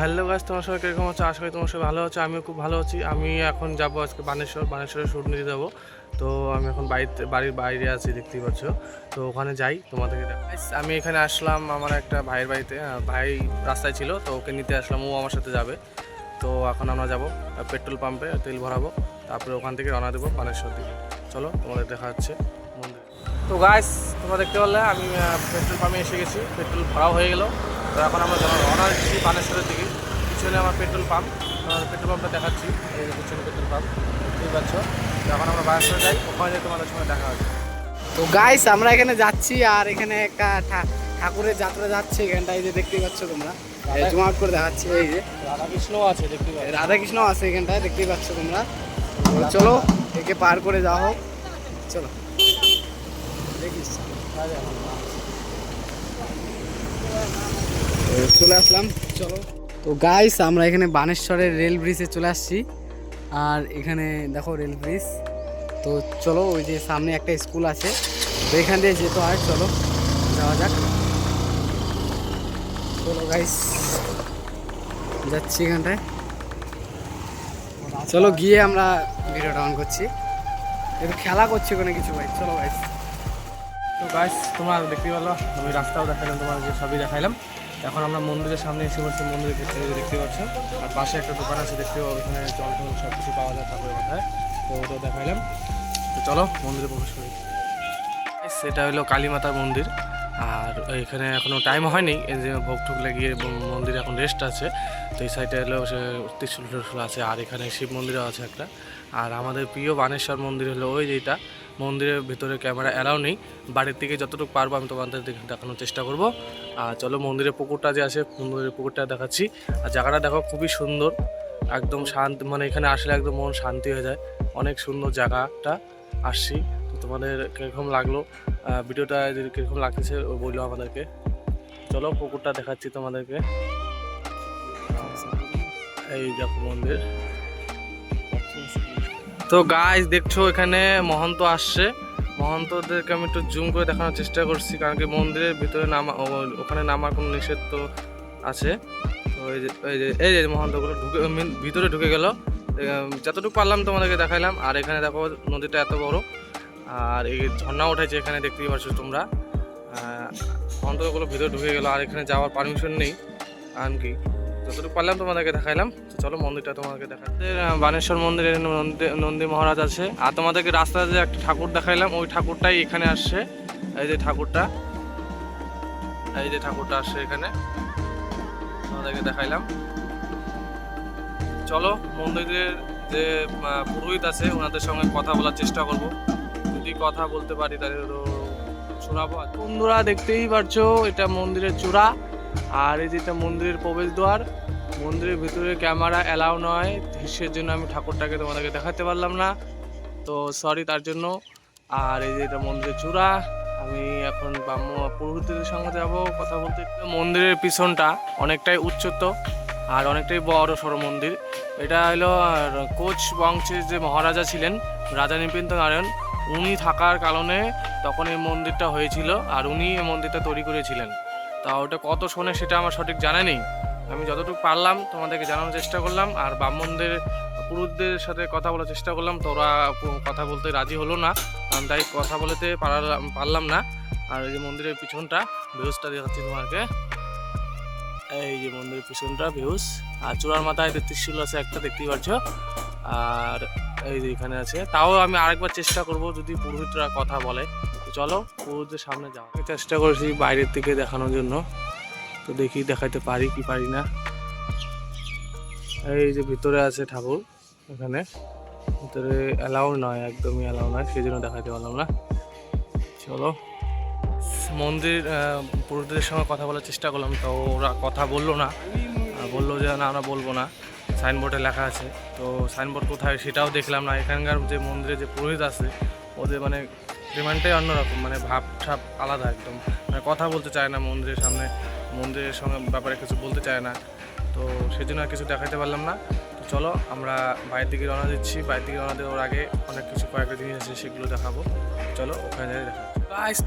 Hello গাছ তোমার সবাই কীরকম আছো? আশা করি তোমার সবাই ভালো আছো, আমিও খুব ভালো আছি। আমি এখন যাব আজকে বানেশ্বর, বানেশ্বরে শুট নিতে যাব। তো আমি এখন বাড়িতে, বাড়ির বাইরে আছি, দেখতেই পাচ্ছ। তো ওখানে যাই, তোমাদেরকে আমি এখানে আসলাম আমার একটা ভাইয়ের বাড়িতে। ভাই রাস্তায় ছিল, তো ওকে নিতে আসলাম, ও আমার সাথে যাবে। তো এখন আমরা যাব পেট্রোল পাম্পে তেল ভরাবো, তারপরে ওখান থেকে রওনা দেবো বানেশ্বর দিকে। চলো, তোমাদের দেখা হচ্ছে। মন্দির। তো গাইস তোমরা দেখতে পারলে, আমি পেট্রোল পাম্পে এসে গেছি, পেট্রোল ভরাও হয়ে গেল। তো এখন আমরা রওনা দিচ্ছি বানেশ্বরের দিকে। পিছনে আমার পেট্রোল পাম্প। পেট্রোল পাম্পটা দেখাচ্ছি। এই যে পিছনে পেট্রোল পাম্প। দেখতেই পাচ্ছ তো এখন আমরা বানেশ্বরে যাই। ওখানে তোমাদের সঙ্গে দেখা হবে। তো গাইস আমরা এখানে যাচ্ছি আর এখানে একটা ঠাকুরের যাত্রা যাচ্ছে এখানটা এই যে দেখতেই পাচ্ছ তোমরা। এই জুমাট করে দেখাচ্ছে এই যে। রাধাকৃষ্ণও আছে দেখতে পাচ্ছ। রাধাকৃষ্ণ আছে এখানটায় দেখতেই পাচ্ছ তোমরা। চলো একে পার করে যাওয়া হোক। চলো। দেখিস। চলে আসলাম। চলো তো গাইস আমরা এখানে বানেশ্বরের রেল ব্রিজে চলে আসছি। আর এখানে দেখো রেল ব্রিজ তো চলো, ওই যে সামনে একটা স্কুল আছে। তো এখান দিয়ে যেতে হয়, চলো, যাওয়া যাক। চলো গাইস যাচ্ছি এখানটায়। চলো গিয়ে আমরা ভিডিওটা অন করছি। একটু খেলা করছি ওখানে কিছু ভাই, চলো গাইস তো গাইস তোমরা দেখতে পেল আমি রাস্তাও দেখালাম তোমার সবই দেখাইলাম। এখন আমরা মন্দিরের সামনে এসে বলছি মন্দিরের ক্ষেত্রে দেখতে পাচ্ছ। আর পাশে একটা দোকান আছে, দেখতে পাবো ওখানে জল টল সব কিছু পাওয়া যায় ঠাকুরের মাথায়। তো ওটা দেখাইলাম। তো চলো, মন্দিরে প্রবেশ করি। সেটা হলো কালী মাতার মন্দির। আর এখানে এখনও টাইম হয়নি, এই যে ভোগ ঠুক লাগিয়ে মন্দিরে এখন রেস্ট আছে। তো এই সাইডে হলো সে ত্রিশুল আছে, আর এখানে শিব মন্দিরও আছে একটা। আর আমাদের প্রিয় বানেশ্বর মন্দির হলো ওই যেটা মন্দিরের ভিতরে ক্যামেরা এলাও নেই। বাড়ির থেকে যতটুকু পারব আমি তোমাদের দেখানোর চেষ্টা করব। আর চলো মন্দিরের পুকুরটা যে আছে, মন্দিরের পুকুরটা দেখাচ্ছি। আর জায়গাটা দেখো খুবই সুন্দর, একদম শান্ত মানে এখানে আসলে একদম মন শান্তি হয়ে যায়। অনেক সুন্দর জায়গাটা আসছি। তো তোমাদের কীরকম লাগল? ভিডিওটা যদি কীরকম লাগতেছে, ও বলল আমাদেরকে। চলো পুকুরটা দেখাচ্ছি তোমাদেরকে। এই দেখো মন্দির। তো গাইস দেখছ এখানে মহন্ত আসছে। মহন্তদেরকে আমি একটু জুম করে দেখানোর চেষ্টা করছি, কারণ কি মন্দিরের ভিতরে নামা ওখানে নামার কোনো নিষেধ তো আছে। তো এই যে এই যে এই যে মহন্তগুলো ঢুকে ভিতরে ঢুকে গেল। যতটুকু পারলাম তোমাদেরকে দেখাইলাম। আর এখানে দেখো, নদীটা এত বড়। আর এই ঝর্ণা উঠেছে এখানে, দেখতেই পাচ্ছ তোমরা। মহন্তগুলো ভিতরে ঢুকে গেলো। আর এখানে যাওয়ার পারমিশন নেই। কারণ কি যতটুকু পারলাম তোমাদেরকে দেখাইলাম। চলো মন্দিরটা তোমাদেরকে দেখাই বানেশ্বর মন্দিরে নন্দী মহারাজ আছে। আর তোমাদেরকে রাস্তায় যে একটা ঠাকুর দেখাইলাম, ওই ঠাকুরটাই এখানে আসছে। এই যে ঠাকুরটা, এই যে ঠাকুরটা আসছে এখানে। তোমাদেরকে দেখাইলাম। চলো মন্দিরের যে পুরোহিত আছে, ওনাদের সঙ্গে কথা বলার চেষ্টা করব। যদি কথা বলতে পারি তাহলে তো শোনাবো। বন্ধুরা দেখতেই পারছ, এটা মন্দিরের চূড়া। আর এই যেটা মন্দিরের প্রবেশদ্বার, মন্দিরের ভিতরে ক্যামেরা অ্যালাউ নয়, সেজন্য জন্য আমি ঠাকুরটাকে তোমাদেরকে দেখাতে পারলাম না। তো সরি তার জন্য। আর এই যে এটা মন্দিরের চূড়া, আমি এখন ব্রাহ্ম পুরোহিতদের সঙ্গে যাব কথা বলতে। মন্দিরের পিছনটা অনেকটাই উচ্চত আর অনেকটাই বড় সড়ো মন্দির। এটা হলো কোচ বংশের যে মহারাজা ছিলেন, রাজা নিপিন্ত নারায়ণ, উনি থাকার কারণে তখন এই মন্দিরটা হয়েছিল আর উনি এই মন্দিরটা তৈরি করেছিলেন। তা ওটা কত শোনে সেটা আমার সঠিক জানা নেই। আমি যতটুকু পারলাম তোমাদেরকে জানানোর চেষ্টা করলাম, আর ব্রাহ্মণদের, পুরুষদের সাথে কথা বলার চেষ্টা করলাম, তো ওরা কথা বলতে রাজি হলো না। তাই কথা বলতে পারলাম পারলাম না। আর এই যে মন্দিরের পিছনটা ভিউজটা দেখাচ্ছি তোমাকে। এই যে মন্দিরের পিছনটা ভিউজ আর চূড়ার মাথায় ত্রিশূল আছে, একটা দেখতেই পাচ্ছ আর এই যে এখানে আছে, তাও আমি আরেকবার চেষ্টা করব যদি পুরোহিতরা কথা বলে। চলো, পুরোহিতদের সামনে যাও আমি চেষ্টা করেছি বাইরের থেকে দেখানোর জন্য। তো দেখি দেখাইতে পারি কি পারি না। এই যে ভিতরে আছে ঠাকুর, এখানে। ভিতরে অ্যালাউ নয়, একদমই অ্যালাউ নয় সেই জন্য দেখাতে পারলাম না। চলো। মন্দির পুরোহিতদের সঙ্গে কথা বলার চেষ্টা করলাম, তো ওরা কথা বলল না। বলল যে, না আমরা বলব না। সাইনবোর্ডে লেখা আছে। তো সাইনবোর্ড কোথায় সেটাও দেখলাম না। এখানকার যে মন্দিরে যে পুরোহিত আছে, ওদের মানে ডিমান্ডটাই অন্যরকম মানে ভাব ঠাপ আলাদা একদম। মানে কথা বলতে চায় না মন্দিরের সামনে, মন্দিরের সঙ্গে ব্যাপারে কিছু বলতে চায় না। তো সেই জন্য আর কিছু দেখাতে পারলাম না। তো চলো, আমরা বাইরের দিকে রওনা দিচ্ছি। বাইরের দিকে রওনা দেওয়ার আগে অনেক কিছু কয়েকটা জিনিস আছে, সেগুলো দেখাবো। চলো, ওখানে দেখা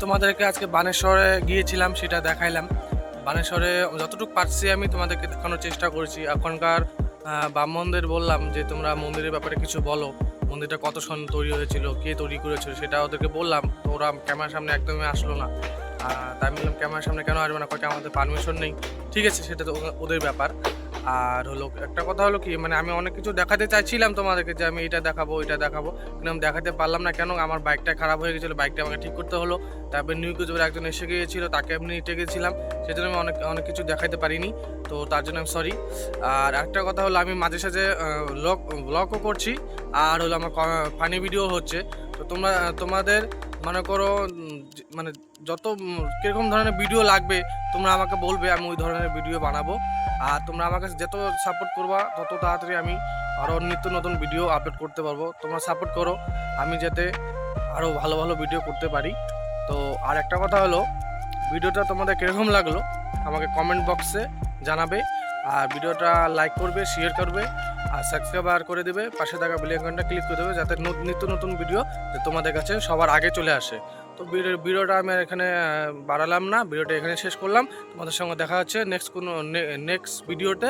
তোমাদেরকে আজকে বানেশ্বরে গিয়েছিলাম, সেটা দেখাইলাম। বানেশ্বরে যতটুকু পারছি আমি তোমাদেরকে দেখানোর চেষ্টা করেছি। এখনকার ব্রাহ্মণদের বললাম যে তোমরা মন্দিরের ব্যাপারে কিছু বলো। মন্দিরটা কত সন তৈরি হয়েছিল, কে তৈরি করেছিল সেটা ওদেরকে বললাম। তো ওরা ক্যামেরার সামনে একদমই আসলো না। তাই বললাম ক্যামেরার সামনে কেন আসবে না? কয়েক আমাদের পারমিশন নেই? ঠিক আছে, সেটা তো ওদের ব্যাপার। আর হলো, একটা কথা হলো কি মানে আমি অনেক কিছু দেখাতে চাইছিলাম তোমাদেরকে যে আমি এটা দেখাবো এটা দেখাবো। কিন্তু আমি দেখাতে পারলাম না কেন, আমার বাইকটা খারাপ হয়ে গেছিল বাইকটা আমাকে ঠিক করতে হলো। তারপর নিউ কুচবের একজন এসে গিয়েছিল, তাকে আমি নিতে গেছিলাম সেজন্য আমি অনেক অনেক কিছু দেখাতে পারিনি। তো তার জন্য আমি সরি আর একটা কথা হলো, আমি মাঝে সাঝে ব্লগ ব্লগও করছি। আর হলো আমার ফানি ভিডিও হচ্ছে। তোমরা, তোমাদের মনে করো মানে যত কীরকম ধরনের ভিডিও লাগবে, তোমরা আমাকে বলবে, আমি ওই ধরনের ভিডিও বানাবো। আর তোমরা আমাকে যত সাপোর্ট করবা, তত তাড়াতাড়ি আমি আরও নিত্য নতুন ভিডিও আপলোড করতে পারব। তোমরা সাপোর্ট করো, আমি যাতে আরও ভালো ভালো ভিডিও করতে পারি। তো আর একটা কথা হলো ভিডিওটা তোমাদের কীরকম লাগল, আমাকে কমেন্ট বক্সে জানাবে। আর ভিডিওটা লাইক করবে শেয়ার করবে। আর সাবস্ক্রাইব আর করে দেবে, পাশে থাকা বেল আইকনটা ক্লিক করে দেবে, যাতে নিত্য নতুন ভিডিও তোমাদের কাছে সবার আগে চলে আসে। তো ভিডিও- ভিডিওটা আমি এখানে বাড়ালাম না ভিডিওটা এখানে শেষ করলাম। তোমাদের সঙ্গে দেখা হচ্ছে নেক্সট কোনো নেক্সট ভিডিওতে